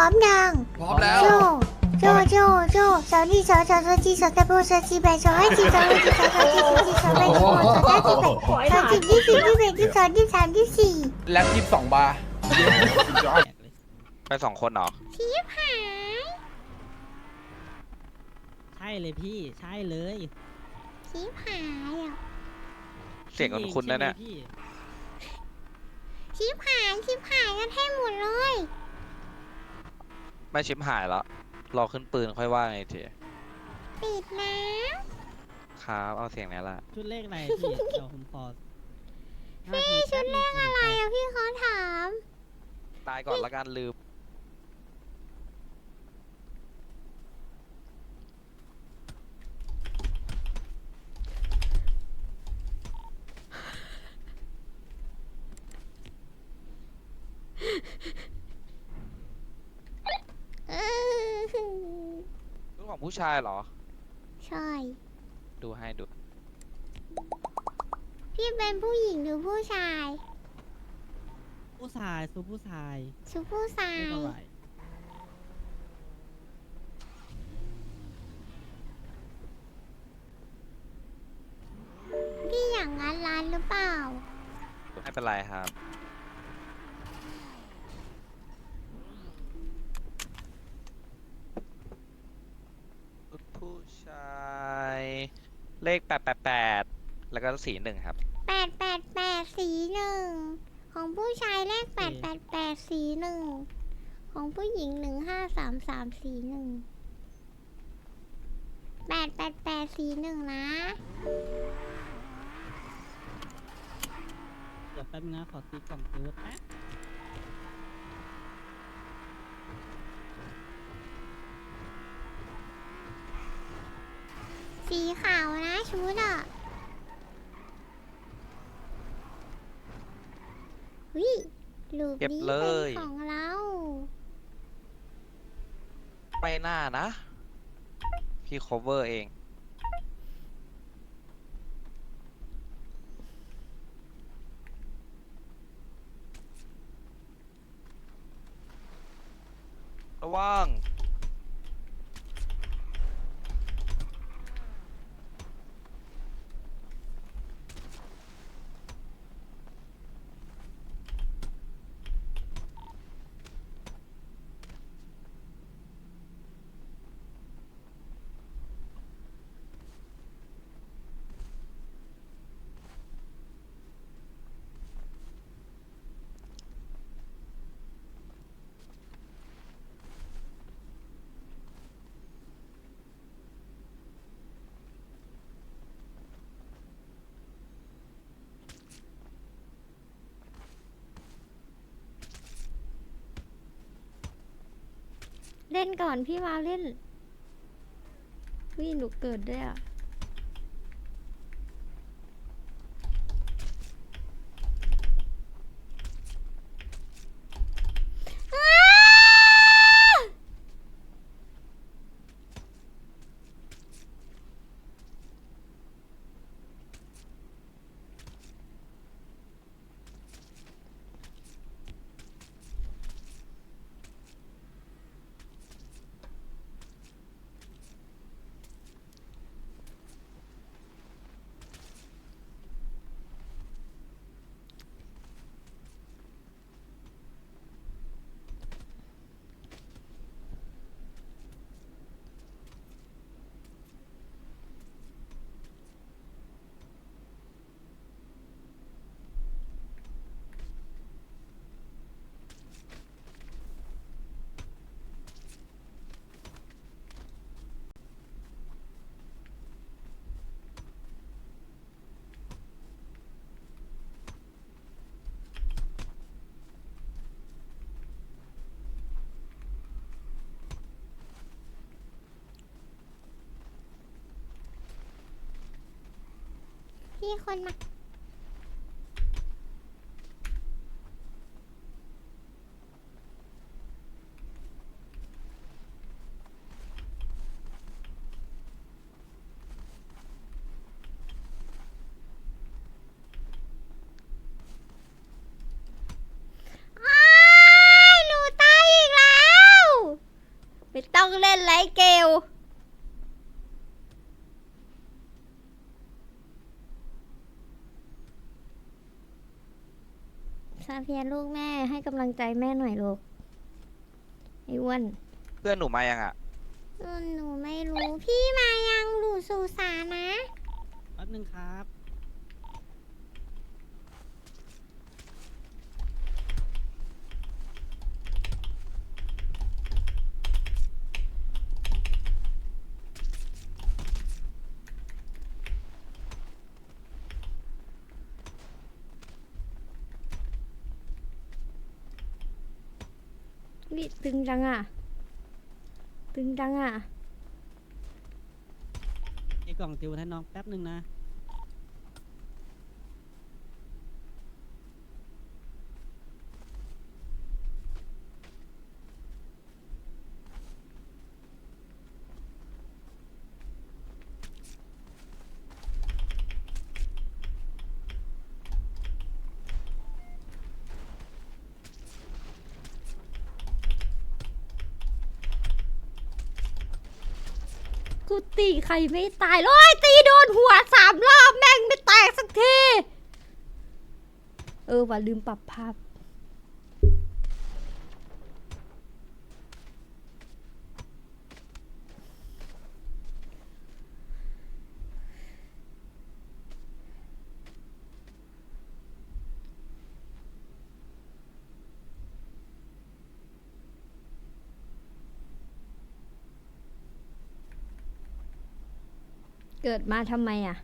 ร้อมยังพร้อมแล้ว โจโจโจโจสาวนี่สาวสาวสาวจีสาวตะโบสาวจีแบสาวให้จีสาวให้จีสาวสาวจีสาวจีสาวแบสาวสาวจีแบสาวจีที่สี่ที่แบที่สองที่สามที่สี่แล็บยี่สิบสองบาร์ไปสองคนเหรอชีพหายใช่เลยพี่ใช่เลยชีพหายอะเสียงคุณคุณนะเนี่ยพี่ชีพหายชีพหายกันให้หมดเลย ไม่ชิปหายแล้วรอขึ้นปืนค่อยว่าไงที ปิดนะครับ เอาเสียงนี้ละชุดเลขอะไรพี่ เดี๋ยวผมขอห้าพี่ทีชุดเลขอะไรอะพี่เขาถาม ตายก่อนละกันลืม เออ รุ่นของ ผู้ชายเหรอ ใช่ ดูให้ดู พี่เป็นผู้หญิงหรือผู้ชายผู้ชายซูผู้ชายชุดผู้ชาเลยขอะไรพี่อยากงานร้านหรือเปล่า ไม่เป็นไรครับ ผู้ชาย เลขแปดแปดแปดแล้วก็สีหนึ่งครับ แปดแปดแปดสีหนึ่งของผู้ชายเลขแปดแปดแปดสีหนึ่งของผู้หญิงหนึ่งห้าสามสามสีหนึ่งแปดแปดแปดสีหนึ่งนะเดี๋ยวแป๊บนึงนะขอตีกล่องซื้อแป๊บ สีขาวนะชุดอะวิลูปเก็บนี้เลเป็นย ของเราไม่น่านะ พี่ cover เอง ระวัง เล่นก่อนพี่มาเล่นวิ่หนูเกิดด้วยอะ พี่คนมาอ้ายหนูตายอีกแล้ว ต้องเล่นไลท์เกลซา เฟียลูกแม่ให้กำลังใจแม่หน่อยลูกไอ้อ้วนเพื่อนหนูมายังอะ อืมหนูไม่รู้พี่มายังหลูสู่สานะ แป๊บนึงครับี่ตึงจังอะ ตึงจังอะ ไอ้กล่องติวให้น้องแป๊บนึงนะ กูตีใครไม่ตายเลยตีโดนหัวสามรอบแม่งไม่แตกสักที เออว่าลืมปรับภาพ เกิดมาทำไมอะ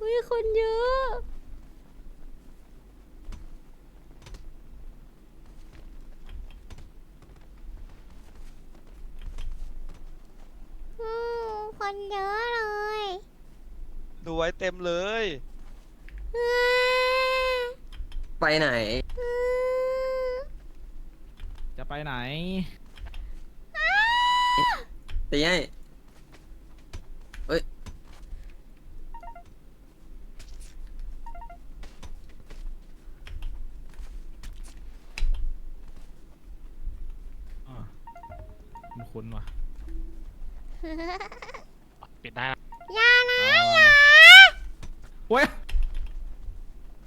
อุ้ยคนเยอะ อืมคนเยอะ ดูไว้เต็มเลยอ่าไปไหนอืมจะไปไหน ตีให้ เว้ย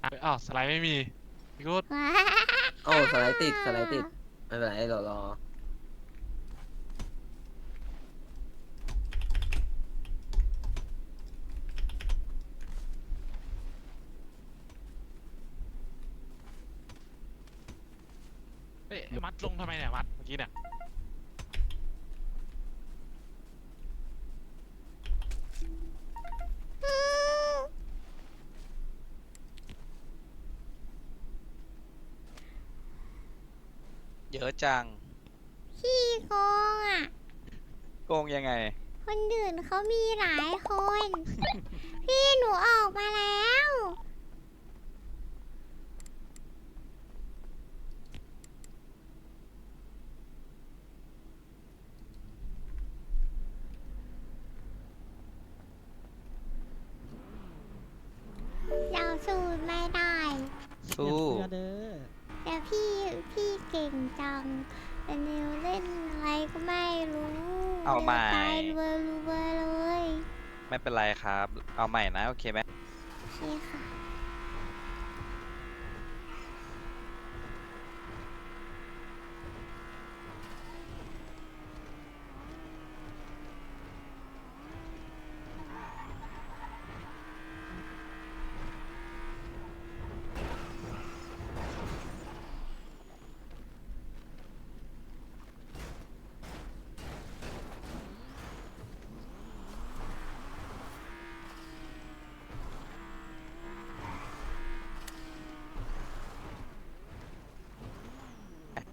อะอ้าวสไลด์ไม่มีพี่กูดว้าโอ้สไลด์ติดสไลด์ติดไม่เป็นไรรอรอ เอ๊ะมัดลงทำไมเนี่ยมัดเมื่อกี้เนี่ย อืม เยอะจัง ขี้โกงอะ โกงยังไง คนอื่นเขามีหลายคน พี่หนูออกมาแล้ว เราสูตรไม่ได้ สู้ เสื้อเด้อ แต่พี่พี่เก่งจัง แต่นิวเล่นอะไรก็ไม่รู้ เอา ใหม่ ตายรัวรัวๆเลย ไม่เป็นไรครับ เอาใหม่นะ โอเคไหม โอเคค่ะ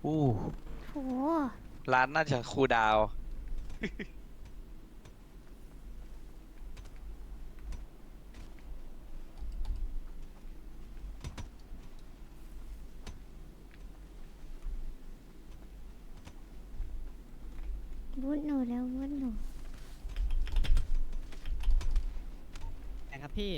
อู้โหร้านน่าจะคูลดาวน์วุ้นหนูแล้ววุ้นหนูแต่ครับพี่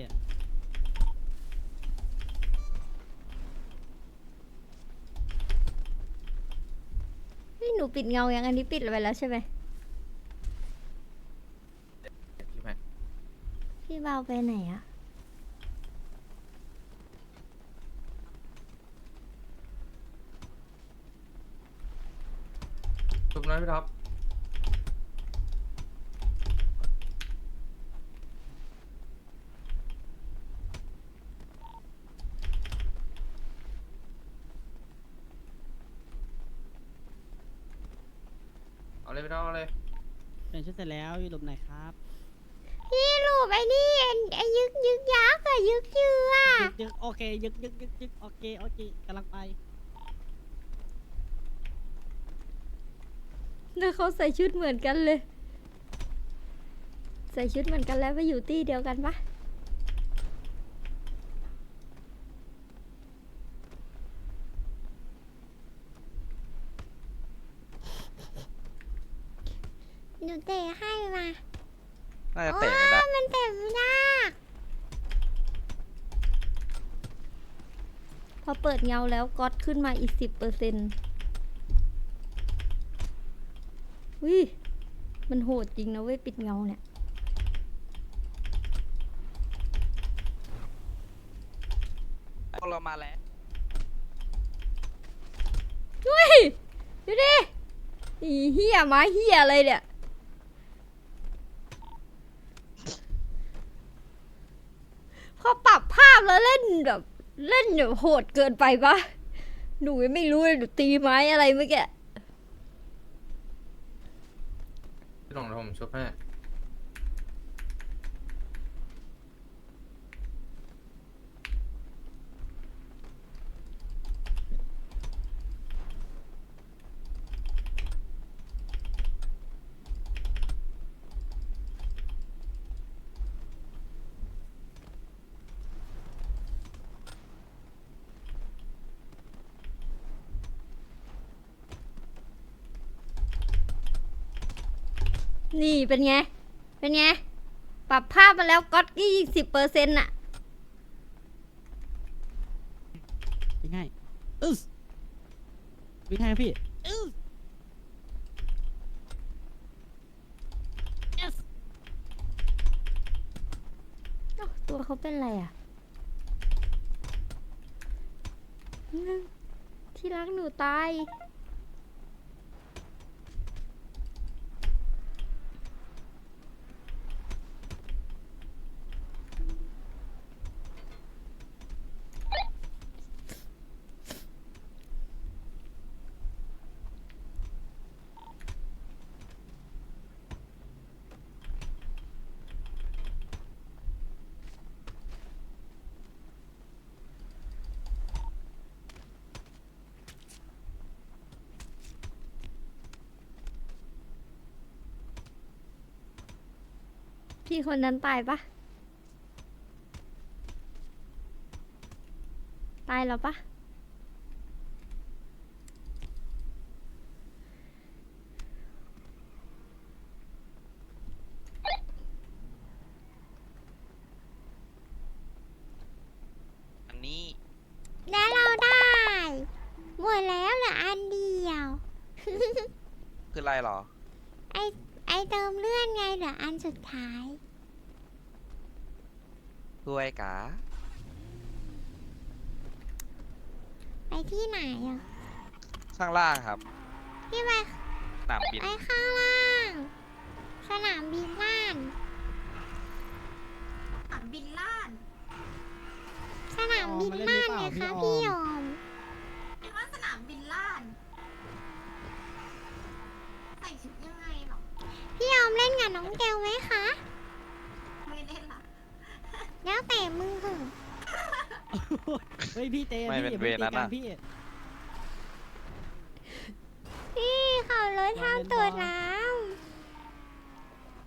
พี่หนู ปิดเงายังอันนี้ปิดไปแล้วใช่ไหมพี่แม็กพี่เบาไปไหนอะชุบน้อยพี่ท็อปเอาเลยพี่ท็อปเอาเลย เป็นชุดเสร็จแล้วอยู่หลบไหนครับพี่ลูกไอ้นี่ไอ้ไอ้ยึกยึกยักษ์อะยึกยืออะยึกยึกโอเคยึกยึกยึกยึกโอเคโอเคกำลังไปแล้วเขาใส่ชุดเหมือนกันเลย ใส่ชุดเหมือนกันแล้วไปอยู่ตี้เดียวกันปะ หนูเตะให้มาน่าจะเตะไม่ได้ โอ้มันเตะไม่ได้ พอเปิดเงาแล้วก๊อตขึ้นมาอีกสิบเปอร์เซ็นต์วิมันโหดจริงนะเว้ยปิดเงาเนี่ย พวกเรามาแล้วเฮ้ยดูดิ อีเฮียไม้เฮียอะไรเนี่ย พอปรับภาพแล้วเล่นแบบเล่นแบบโหดเกินไปปะหนูยังไม่รู้เลยหนูตีไม้อะไรเมื่อกี้ พี่หลงเดี๋ยวผมชุบให้ นี่เป็นไง เป็นไง ปรับภาพมาแล้วก๊อตกี่สิบเปอร์เซ็นต์อะวิ่งให้อึ๊สวิ่งให้ครับพี่อึ๊ส yes เอ้าตัวเขาเป็นอะไรอะนึงที่รักหนูตาย พี่คนนั้นตายปะตายแล้วปะอันนี้แล้วเราได้หมดแล้วเหลืออันเดียว คืออะไรหรอไอไอ เติมเลื่อนไงเหลืออันสุดท้ายด้วยกาไปที่ไหนอะข้างล่างครับพี่ไปสนามบินไปข้างล่าง สนามบินล่านสนามบินล่าน สนามบินล่านไงคะพี่ยอม เรียกว่าสนามบินล่าน ใส่ชุดยังไงหรอ พี่ยอมเล่ นกับน้องเกลไหมคะ ไม่เล่นละแล้วแต่มึงเหอะเฮ้ยพี่เตะไม่พี่เป็นอย่าเวเพิ่งรนั้นตีกัน่ะ พี่พี่เขารถทำตัวน้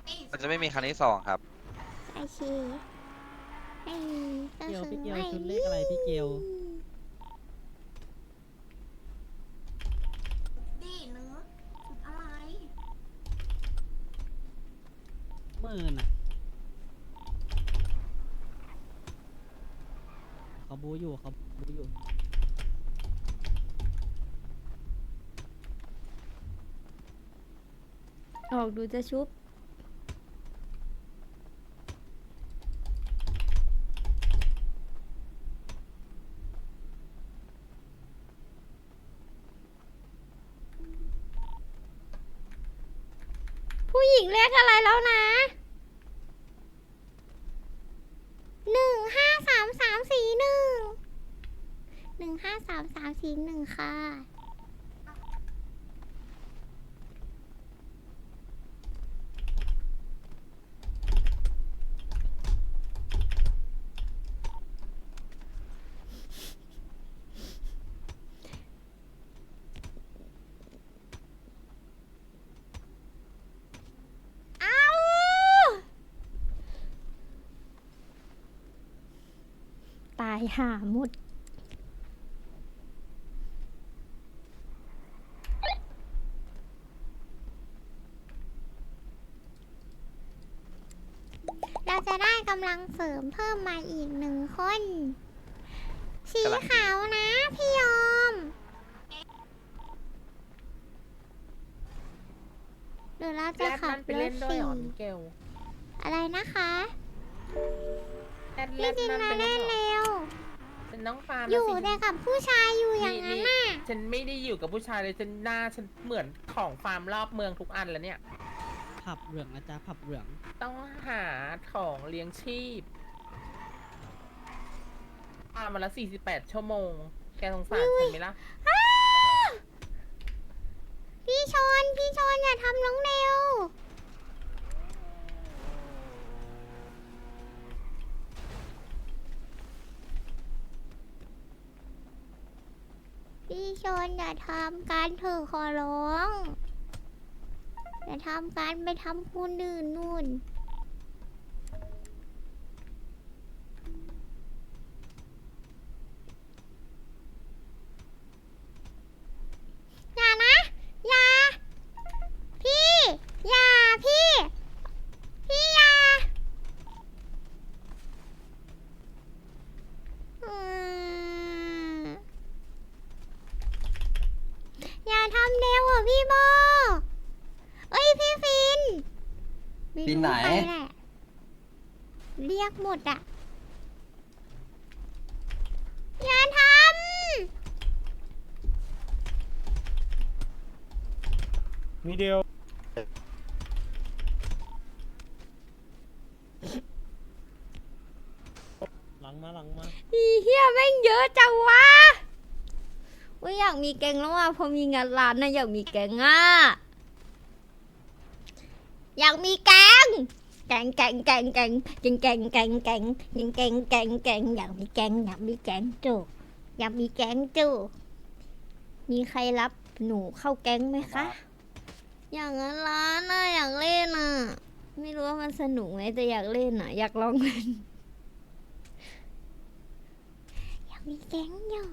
เอ้ยมันจะไม่มีครั้งที่สองครับำโอเคไอ้ก็เกียวคือพี่เกียวไม่ชุดเลขอะไรพี่เกียว ดีเนื้อะอะไร เอิญอะ เขาบูอยู่เขาบูอยู่ออกดูจะชุบ ผู้หญิงเรียกอะไรแล้วนะ หนึ่งห้าสามสามสี่หนึ่งห นึ่งห้าสามสามสี่หนึ่งค่ะ เอาตายห่าหมด เราจะได้กำลังเสริมเพิ่มมาอีกหนึ่งคน สีกำลังดีขาวนะพี่ยอมเดี๋ยวเราจะขับรถสี่อะไรนะคะพี่จินมาเล่นเร็วฉันน้องฟาร์มอยู่นะสิแต่กับผู้ชายอยู่อย่างนั้นน่ะฉันไม่ได้อยู่กับผู้ชายเลยฉันหน้าฉันเหมือนของฟาร์มรอบเมืองทุกอันแล้วเนี่ย ผับเหลืองนะจ๊ะผับเหลือง ต้องหาของเลี้ยงชีพฟาร์มมาละ48ชั่วโมง แกสงสารฉันไหมล่ะอ้าพี่ชน พี่ชนอย่าทำน้องเร็ว พี่ชนอย่าทำการเถอะขอร้อง อย่าทำการไปทำคนอื่นนู่น อย่านะ อย่า พี่ อย่า พี่ พี่อย่าอืมอย่าทำเร็วอะพี่โบเอ้ย พี่ฟินม่รู้ ฟินไหน ใครแหละเรียก หมดอะอย่าทำมีเดียวหลังมาหลังมา อีเฮียแม่งเยอะจังวะว่าอยากมีแกงแล้วอะพอมีงานร้านนะอยากมีแกงอะ อยากมีแกง แกงแกงแกงแกงแกงแกงแกงแกงแกงแกงแกงแกงอยากมีแกงอยากมีแกงจูอยากมีแกงจูมีใครรับหนูเข้าแก๊งไหมคะ อย่างนั้นร้านน่ะอยากเล่นอะ ไม่รู้ว่ามันสนุกไหมแต่อยากเล่นอะ อยากลองเล่นอยากมีแก๊งอยู่